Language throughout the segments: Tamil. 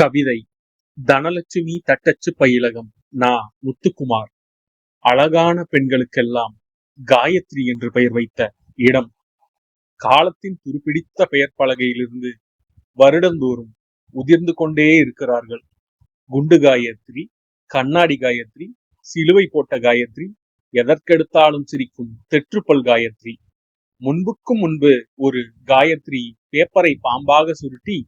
கவிதை. தனலட்சுமி தட்டச்சு பயிலகம் நா. முத்துக்குமார். அழகான பெண்களுக்கெல்லாம் காயத்ரி என்று பெயர் வைத்த இடம். காலத்தின் துருப்பிடித்த பெயர் பலகையிலிருந்து வருடந்தோறும் உதிர்ந்து கொண்டே இருக்கிறார்கள். குண்டு காயத்ரி கண்ணாடி காயத்ரி சிலுவை போட்ட காயத்ரி எதற்கெடுத்தாலும் சிரிக்கும் தெற்றுப்பல் காயத்ரி. முன்புக்கும் முன்பு ஒரு காயத்ரி பேப்பரை பாம்பாக சுருட்டி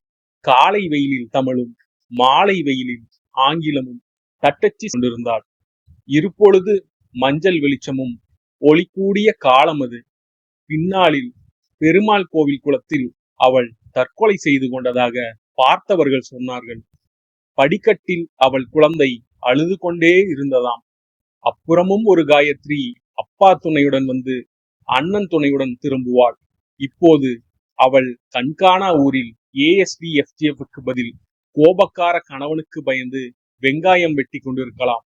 காலை வெயிலில் தமிழும் மாலை வெயிலில் ஆங்கிலமும் தட்டச்சு கொண்டிருந்தாள். இருப்பொழுது மஞ்சள் வெளிச்சமும் ஒளி கூடிய காலம் அது. பின்னாளில் பெருமாள் கோவில் குளத்தில் அவள் தற்கொலை செய்து கொண்டதாக பார்த்தவர்கள் சொன்னார்கள். படிக்கட்டில் அவள் குழந்தை அழுது கொண்டே இருந்ததாம். அப்புறமும் ஒரு காயத்ரி அப்பா துணையுடன் வந்து அண்ணன் துணையுடன் திரும்புவாள். இப்போது அவள் கண்காணா ஊரில் ஏஎஸ்டி எஃப்டிஎஃப்க்கு பதில் கோபக்கார கணவனுக்கு பயந்து வெங்காயம் வெட்டி கொண்டிருக்கலாம்.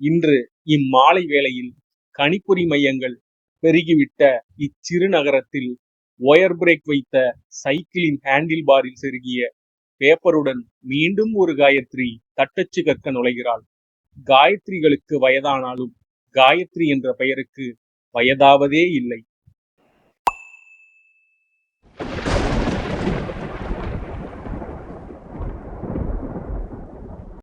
இன்று இம்மாலை வேளையில் கணிப்பொறி மையங்கள் பெருகிவிட்ட இச்சிறு நகரத்தில் ஒயர் பிரேக் வைத்த சைக்கிளின் ஹேண்டில் பாரில் செருகிய பேப்பருடன் மீண்டும் ஒரு காயத்ரி தட்டச்சு கற்க நுழைகிறாள். காயத்ரிகளுக்கு வயதானாலும் காயத்ரி என்ற பெயருக்கு வயதாவதே இல்லை.